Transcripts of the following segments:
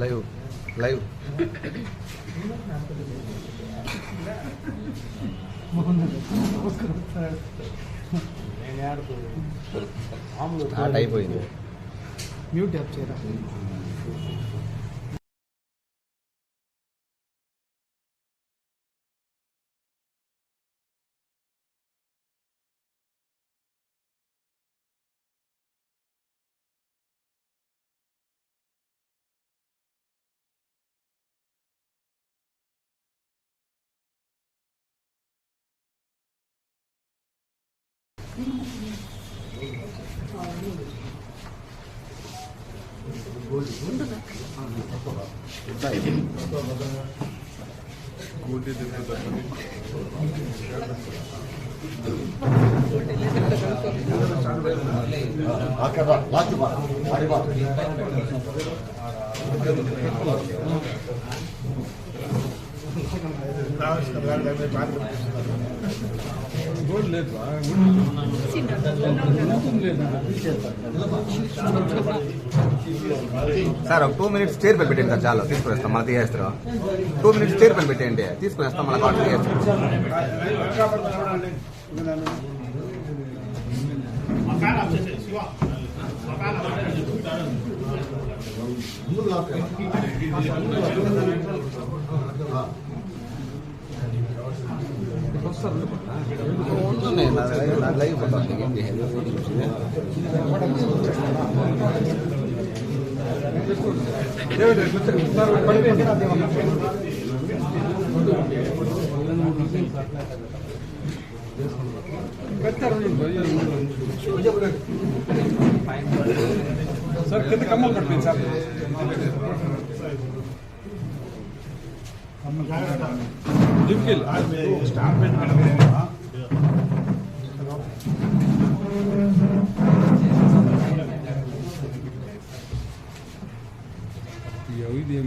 Live live start అయిపోయింది mute tap చేయరా? आके बात बात बात बात సార్ ఒక టూ మినిట్స్ చైర్ పని పెట్టండి సార్ చాలు. తీసుకుని వస్తాం మళ్ళీ తీసేస్తారు? టూ మినిట్స్ చైర్ పని పెట్టండి తీసుకుని వస్తాం మళ్ళీ కాల్ తీసేస్తాం. సార్ కింద కమ్మలు పడిపోయింది సార్ దివ్కెళ్ళి ఇది ఏం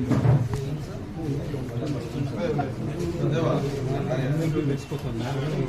తెచ్చిపోతాను మన తీసుకోవాలి అట్లా పక్క వచ్చాను నమస్తే యాడ తీసేది ఈ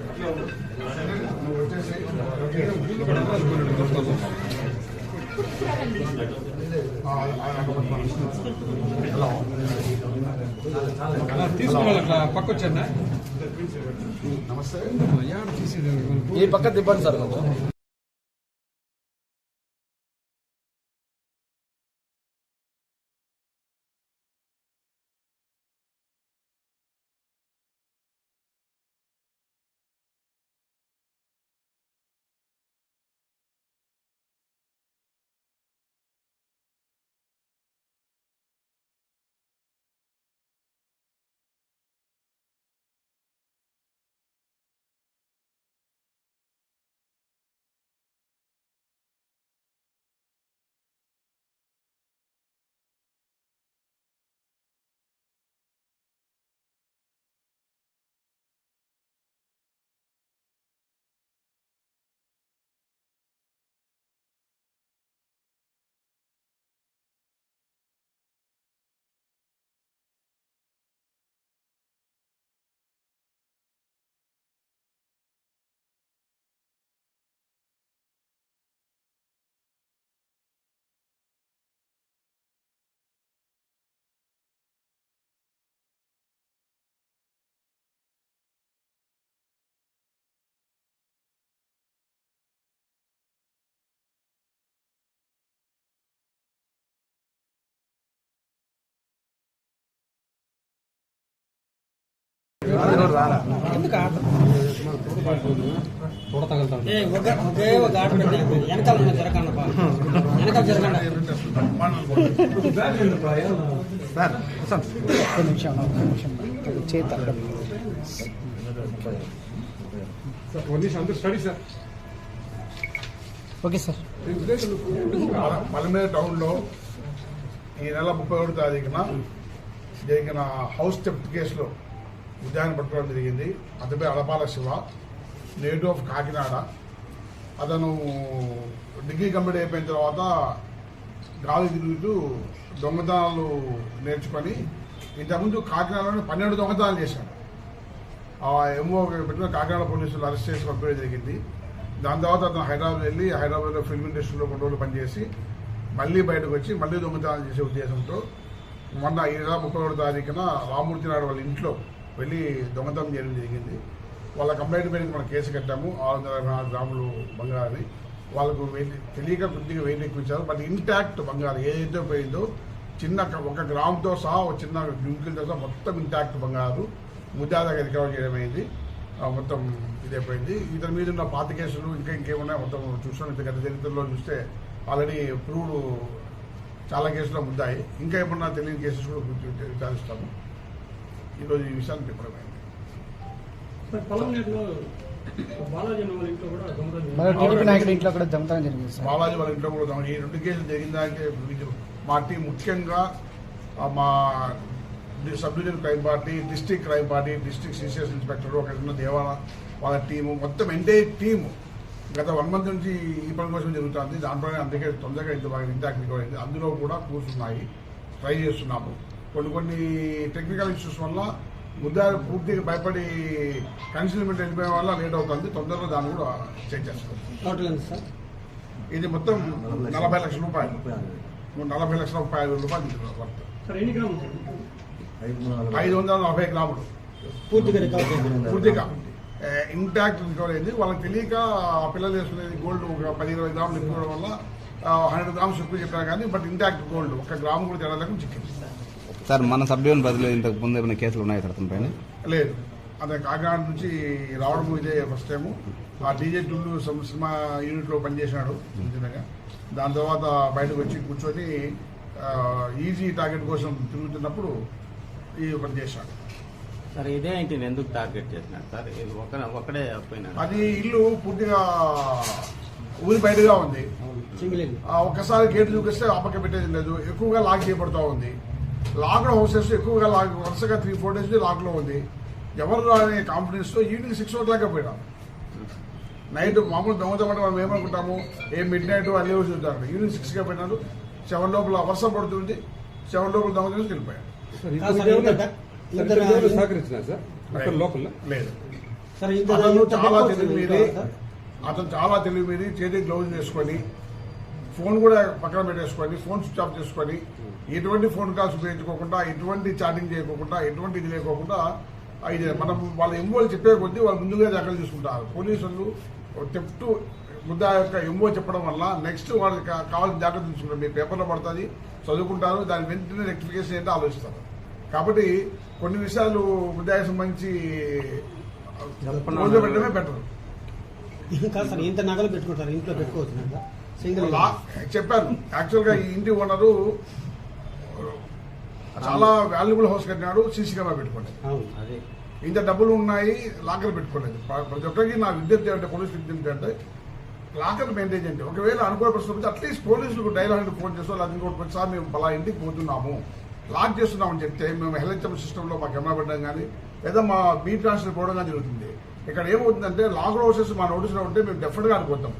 సార్ ఈ పక్క ఆట సార్ తగలుతాను వెనకాల జరగండి వెనకాల జరగండి సార్ ఒక్క నిమిషం ఒక్క నిమిషం study sir okay sir Malamera టౌన్లో ఈ నెల ముప్పై ఒకటి తారీఖున జరిగిన హౌస్ థెఫ్ట్ కేసులో ఉదయాన్ని పట్టుకోవడం జరిగింది. అతనిపై అడపాల శివ నేటివ్ ఆఫ్ కాకినాడ. అతను డిగ్రీ కంప్లీట్ అయిపోయిన తర్వాత గాలి తిరుగుతూ దొంగతనాలు నేర్చుకొని ఇంతకుముందు కాకినాడలోనే పన్నెండు దొంగతనాలు చేశాడు. ఆ ఎంఓ పెట్టిన కాకినాడ పోలీసులు అరెస్ట్ చేసి పంపించడం జరిగింది. దాని తర్వాత అతను హైదరాబాద్ వెళ్ళి హైదరాబాద్లో ఫిల్మ్ ఇండస్ట్రీలో కొన్ని రోజులు పనిచేసి మళ్ళీ బయటకు వచ్చి మళ్ళీ దొంగతనాలు చేసే ఉద్దేశంతో మొన్న ఈ నెల ముప్పై ఒకటో తారీఖున రామూర్తి నాయుడు వాళ్ళ ఇంట్లో వెళ్ళి దొంగతనం చేయడం జరిగింది. వాళ్ళ కంప్లైంట్ మీద మనం కేసు కట్టాము. ఆరు వందల ఇరవై నాలుగు గ్రాములు బంగారాన్ని వాళ్ళకు వెయిట్ తెలియక కొద్దిగా వెయిట్ ఎక్కువ ఇచ్చారు బట్ ఇంటాక్ట్ బంగారం ఏదైతే పోయిందో చిన్న ఒక గ్రామ్తో సహా ఒక చిన్న డ్రింకులతో సహా మొత్తం ఇంటాక్ట్ బంగారు. ముద్దాదాగా రికవర్ చేయడం అయింది. మొత్తం ఇదైపోయింది ఇతని మీద ఉన్న పాత కేసులు ఇంకా ఇంకేమున్నాయి మొత్తం చూసాం గత చరిత్రలో చూస్తే ఆల్రెడీ ప్రూవ్డ్ చాలా కేసులు ముద్దాయి. ఇంకా ఏమన్నా తెలియని కేసెస్ కూడా విచారిస్తాము ఈరోజు ఈ విషయాన్ని చెప్పడమైంది పొలంనేరులో బాలాజీ వాళ్ళ ఇంట్లో కూడా దొంగతనం మరి టీడీపీ నాయకుడి ఇంట్లో కూడా దొంగతనం జరిగింది సార్. బాలాజీ వాళ్ళ ఇంట్లో కూడా దొంగ- ఈ రెండు కేసులు జరిగిన దానికే మా టీం ముఖ్యంగా మా sub division crime party district crime party district CCS inspector ఒక ఉన్న దేవాల వాళ్ళ టీము మొత్తం ఎంటైర్ టీము గత వన్ మంత్ నుంచి ఈ పని కోసం జరుగుతుంది. దాంట్లోనే అందుకే తొందరగా ఇంత బాగా అయింది. అందులో కూడా కూర్చున్నాయి. ట్రై చేస్తున్నాము. కొన్ని కొన్ని టెక్నికల్ ఇష్యూస్ వల్ల ముద్దారు పూర్తిగా భయపడి కన్సిల్మెంట్ వెళ్ళిపోయే వల్ల లేట్ అవుతుంది. తొందరగా దాన్ని కూడా చెక్ చేస్తాం ఇది మొత్తం నలభై లక్షల. రూపాయలు. నలభై లక్షల. ముప్పై ఐదు రూపాయలు ఐదు వందల నలభై. గ్రాములు. పూర్తిగా పూర్తిగా ఇంటాక్ట్ రికవర్ అయింది. వాళ్ళకి తెలియక ఆ పిల్లలు వేసుకునేది గోల్డ్ ఒక పది ఇరవై గ్రాములు ఎక్కువ వల్ల హండ్రెడ్ గ్రామ్స్ ఎక్కువ చెప్పారు కానీ బట్ ఇంటాక్ట్ గోల్డ్ ఒక గ్రాము కూడా తేడా లేకుండా చిక్కింది. సార్ మన డివిజన్ బదిలీ ఇంతకు ముందు ఏమైనా కేసులు ఉన్నాయి సార్ పైన? లేదు. అదే కాకినాడ నుంచి రావడం ఇదే ఫస్ట్ టైము ఆ డీజే టుల్లు సం- సినిమా యూనిట్లో పనిచేసినాడు నిజంగా దాని తర్వాత బయటకు వచ్చి కూర్చొని ఈజీ టార్గెట్ కోసం తిరుగుతున్నప్పుడు ఈ పని చేశాడు. సార్ ఇదే ఇంటిని ఎందుకు టార్గెట్ చేసినారు సార్? ఇది ఒక ఒకడే పోయినాడు. అది ఇల్లు పూర్తిగా ఊరి బయటగా ఉంది. సింగిల్ ఇల్లు. ఆ, ఒక్కసారి గేట్ చూపిస్తే ఆపక పెట్టేది లేదు. ఎక్కువగా లాక్ చేయబడుతూ ఉంది. లాక్డ్ హౌసెస్ ఎక్కువగా లాక్ వరుసగా త్రీ ఫోర్ డేస్ లాక్లో ఉంది. ఎవరు అనే కాన్ఫిడెన్స్తో ఈవినింగ్ సిక్స్ ఓ క్లాక్ పోయినాం. నైట్ మామూలు దొంగతనం మనం ఏమనుకుంటాము? ఏ మిడ్ నైట్ అన్నీ చూద్దాం ఈవినింగ్ సిక్స్గా పోయినాడు సెవెన్ లోపల వర్షం పడుతుంది. సెవెన్ లోపల దొంగతనం వెళ్ళిపోయాడు లేదు. అతను చాలా తెలివి మీది. అతను చాలా తెలివి మీది. చేతికి గ్లౌజ్ వేసుకొని ఫోన్ కూడా పక్కన పెట్టేసుకొని ఫోన్ స్విచ్ ఆఫ్ చేసుకొని ఎటువంటి ఫోన్ కాల్స్ ఉపయోగించుకోకుండా ఎటువంటి చాటింగ్ చేయకోకుండా ఎటువంటి ఇది లేకోకుండా ఇది మనం వాళ్ళ ఎంఓలు చెప్పే కొద్దీ వాళ్ళు ముందుగా దాఖలు తీసుకుంటారు. పోలీసులు చెప్తూ ముద్దా యొక్క ఎంఓ చెప్పడం వల్ల నెక్స్ట్ వాళ్ళకి కావాల్సిన జాగ్రత్త తీసుకుంటారు. మీ పేపర్లో పడుతుంది చదువుకుంటారు దాని వెంటనే రెక్టిఫికేషన్ ఏంటో ఆలోచిస్తారు. కాబట్టి కొన్ని విషయాలు ముద్దాయికి సంబంధించి పెట్టడమే బెటర్ కాదు సార్ ఇంత నగలు పెట్టుకుంటారు ఇంట్లో పెట్టుకోవచ్చు చెప్పాను. యాక్చువల్గా ఈ ఇంటి ఓనరు చాలా వాల్యుబుల్ హౌస్ కట్టినాడు సీసీ కెమెరా అది. ఇంత డబ్బులు ఉన్నాయి లాకర్ పెట్టుకోలేదు. ప్ర- ప్రతి ఒక్కరికి నా విద్యుత్ అంటే పోలీస్ విద్యుత్ అంటే లాకర్ మెయింటైన్ చేయండి ఒకవేళ అనుకోని పరిస్థితి వస్తే అట్లీస్ట్ పోలీసులకు డైల్ హండ్రెడ్ ఫోన్ చేస్తూ లేదా ఇంకోటి ప్రతిసారి మేము పలా ఇంటికి పోతున్నాము. లాక్ చేస్తున్నామని చెప్తే మేము హెల్హెచ్ఎం సిస్టంలో మా కెమెరా పెట్టడం కానీ లేదా మా బీ ట్రాన్స్ఫర్ పోవడం కానీ జరుగుతుంది. ఇక్కడ ఏమవుతుందంటే లాక్ హౌసెస్ మా నోటీసులో ఉంటే మేము డెఫినెట్గా అనుకుంటాం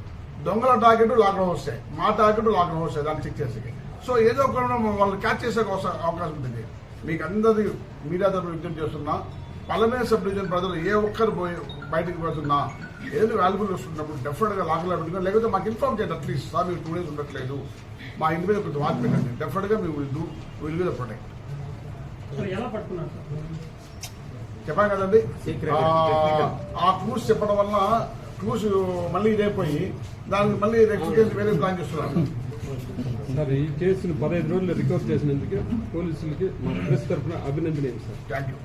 దొంగల టార్గెట్ లాక్ హౌసే మా టార్గెట్ లాక్ హౌసే దాన్ని చెక్ చేసి సో ఏదో ఒక వాళ్ళు క్యాచ్ చేసే అవకాశం ఉంటుంది. మీకు అందరి మీడియా తరఫున విజ్ఞప్తి చేస్తున్నా పలమే సబ్ డివిజన్ ప్రజలు ఏ ఒక్కరు పోయి బయటికి పోతున్నా ఏదో వాల్యుబుల్ వస్తున్నప్పుడు డెఫినెట్గా లాక్లో పెట్టుకుని లేకపోతే మాకు ఇన్ఫార్మ్ చేయండి అట్లీస్ట్ సార్ మీరు టూ డేస్ ఉండట్లేదు. మా ఇంటి మీద కొంచెం వాచ్ పెట్టండి. డెఫినెట్గా మేము will do will be the protect చెప్పాను కదండి? ఆ, క్లూస్ చెప్పడం వల్ల క్లూస్ మళ్ళీ ఇదైపోయి దానికి మళ్ళీ రెక్టిఫికేషన్ వేరే ప్లాన్ చేస్తున్నారు. సార్ ఈ కేసును పదహైదు రోజులు రికవర్ చేసినందుకు పోలీసులకి మా ప్రెస్ తరఫున అభినందనీయం సార్. థ్యాంక్ యూ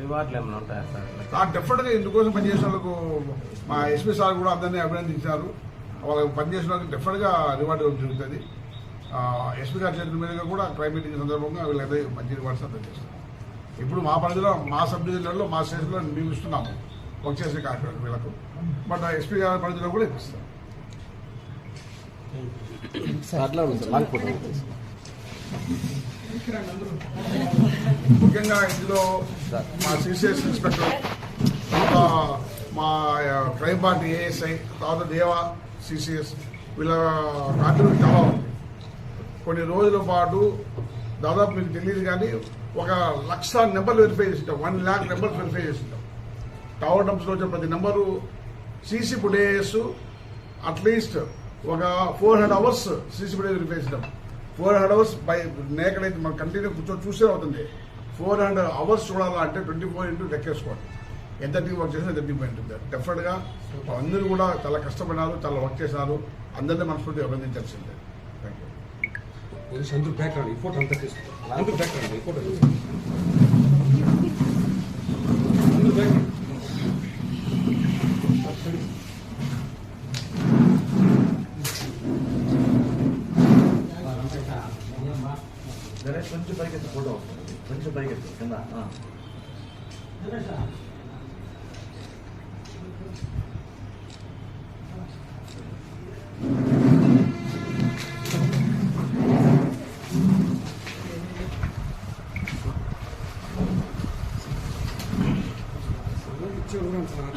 రివార్డులు ఏమైనా ఉంటాయా సార్? ఆ డెఫినెట్గా ఇందుకోసం పనిచేసిన వాళ్ళకు మా ఎస్పీ సార్ కూడా అందరినీ అభినందించారు. వాళ్ళకి పనిచేసిన వాళ్ళకి డెఫినెట్గా రివార్డ్ ఇవ్వడం జరుగుతుంది. ఎస్పీ గారి చేతుల మీదుగా కూడా క్రైమ్ మీటింగ్ సందర్భంగా వీళ్ళైతే మంచి రివార్డ్స్ అందజేస్తారు చేస్తారు ఇప్పుడు మా పరిధిలో మా సబ్ డివిజన్లలో మా స్టేషన్లో మేము ఇస్తున్నాము. వర్క్ చేసే కాంట్రాక్ట్ వీళ్ళకు. బట్ ఎస్పీ గారి పరిధిలో కూడా ఇప్పిస్తాం. ముఖ్యంగా ఇందులో మా సిసిఎస్ ఇన్స్పెక్టర్ మా క్రైమ్ పార్టీ ఏఎస్ఐ తర్వాత దేవా సిసిఎస్ వీళ్ళ కాంట్రిబ్యూట్ చాలా ఉంది. కొన్ని రోజుల పాటు దాదాపు మీకు తెలియదు కానీ ఒక లక్ష నెంబర్లు వెరిఫై చేసింటాం. వన్ ల్యాక్ నెంబర్స్ వెరిఫై చేసింటాం. టవర్ డంప్స్లో వచ్చిన ప్రతి number CC footages at least ఒక four hundred hours CC footage verify four hundred hours by నేకడైతే మనం కంటిన్యూ కూర్చొని చూసే అవుతుంది. ఫోర్ హండ్రెడ్ అవర్స్ చూడాలంటే ట్వంటీ ఫోర్ ఇంటూ లెక్కేసుకోండి ఎంత టీం వర్క్ చేసినా ఎంత టీం ఉంటుంది డెఫినెట్గా అందరూ కూడా చాలా కష్టపడినారు చాలా వర్క్ చేశారు అందరినీ మనస్ఫూర్తి అభినందించాల్సిందే. థ్యాంక్ యూ పోలీసు అందరూ ఈ ఫోటో అంతా తీసుకో. అందరూ ఈ ఫోటో 던져봐야겠어, 볼로. 던져봐야겠어, 정말. 어. 이쪽으로는 잘안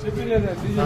చెప్పలేదా డీజే